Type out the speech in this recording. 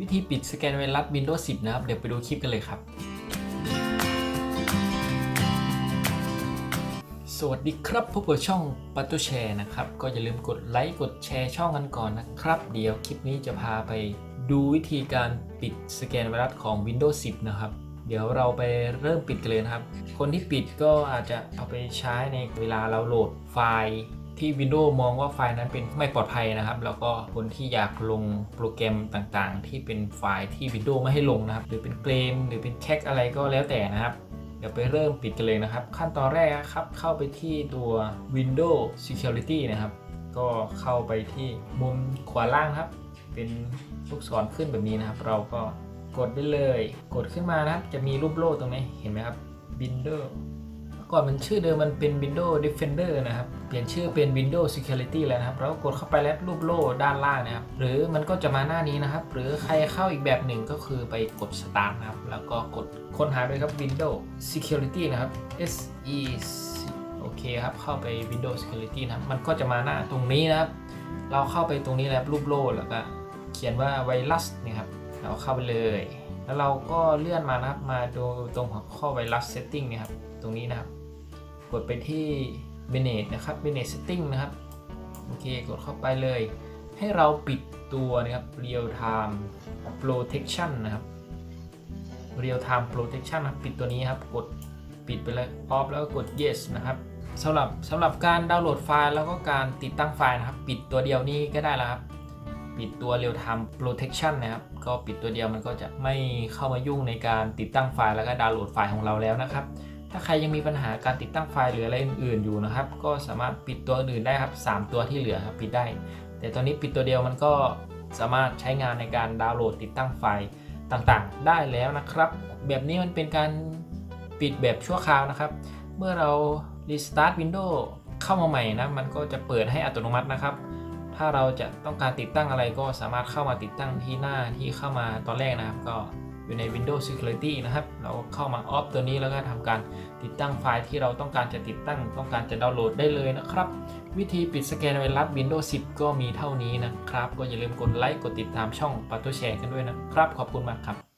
วิธีปิดสแกนไวรัส Windows 10 นะครับ เดี๋ยวไปดูคลิปกันเลยครับ สวัสดีครับพบกับช่องปัตตุแชร์นะครับ ก็อย่าลืมกดไลค์กดแชร์ช่องกันก่อนนะครับ เดี๋ยวคลิปนี้จะพาไปดูวิธีการปิดสแกนไวรัสของ Windows 10 นะครับ เดี๋ยวเราไปเริ่มปิดกันเลยนะครับ คนที่ปิดก็อาจจะเอาไปใช้ในเวลาเราโหลดไฟล์ ที่ Windows มองว่าไฟล์นั้นเป็นไม่ปลอดภัยนะครับ แล้วก็คนที่อยากลงโปรแกรมต่างๆ ที่เป็นไฟล์ที่ Windows ไม่ให้ลงนะครับ หรือเป็นเกมหรือเป็นแคกอะไรก็แล้วแต่นะครับเดี๋ยวไปเริ่มปิดกันเลยนะครับ ขั้นตอนแรกนะครับ เข้าไปที่ตัว Windows Security นะครับ ก็เข้าไปที่มุมขวาล่างครับ เป็นลูกศรขึ้นแบบนี้นะครับ เราก็กดได้เลย กดขึ้นมานะครับ จะมีรูปโล่ตรงนี้ เห็นไหมครับ Windows ก่อนมันชื่อเดิมมันเป็น Windows Defender นะครับ เปลี่ยนชื่อเป็น Windows Security แล้วนะครับ เราก็กดเข้าไปแล้วรูปโล่ด้านล่างนะครับ หรือมันก็จะมาหน้านี้นะครับ หรือใครเข้าอีกแบบหนึ่งก็คือไปกด Start นะครับ แล้วก็กดค้นหาไปครับ Windows Security นะครับ S E โอเคครับ เข้าไป Windows Security นะครับ มันก็จะมาหน้าตรงนี้นะครับ เราเข้าไปตรงนี้แล้วรูปโล่แล้วก็เขียนว่าไวรัสนี่ยครับ เราเข้าไปเลย แล้วเราก็เลื่อนมานะครับ มาดูตรงหัวข้อไวรัส setting เนี่ครับ ตรงนี้นะครับ กดไปที่ manage นะครับ manage setting นะครับ โอเค กดเข้าไปเลย ให้เราปิดตัวนะครับ real time protection นะครับ real time protection นะครับ ปิดตัวนี้ครับ กดปิดไปเลย off แล้วก็กด yes นะครับสำหรับสำหรับการดาวน์โหลดไฟล์แล้วก็การติดตั้งไฟล์นะครับ ปิดตัวเดียวนี้ก็ได้แล้วครับ ปิดตัว real time protection นะครับ ก็ปิดตัวเดียวมันก็จะไม่เข้ามายุ่งในการติดตั้งไฟล์แล้วก็ดาวน์โหลดไฟล์ของเราแล้วนะครับ ถ้าใครยังมีปัญหาการติดตั้งไฟล์หรืออะไรอื่น ๆ อยู่นะครับ ก็สามารถปิดตัวอื่นได้ครับ 3 ตัวที่เหลือครับปิดได้ แต่ตอนนี้ปิดตัวเดียวมันก็สามารถใช้งานในการดาวน์โหลดติดตั้งไฟล์ต่างๆ ได้แล้วนะครับ แบบนี้มันเป็นการปิดแบบชั่วคราวนะครับ เมื่อเรา restart Windows เข้ามาใหม่นะ มันก็จะเปิดให้อัตโนมัตินะครับ ถ้าเราจะต้องการติดตั้งอะไรก็สามารถเข้ามาติดตั้งที่หน้าที่เข้ามาตอนแรกนะครับ ก็อยู่ใน Windows Security นะครับ เราเข้ามา off ตัวนี้แล้วก็ทำการติดตั้งไฟล์ที่เราต้องการจะติดตั้ง ต้องการจะดาวน์โหลดได้เลยนะครับ วิธีปิดสแกนไวรัส Windows 10 ก็มีเท่านี้นะครับ ก็อย่าลืมกดไลค์กดติดตามช่องปัตโตแชร์กันด้วยนะครับ ขอบคุณมากครับ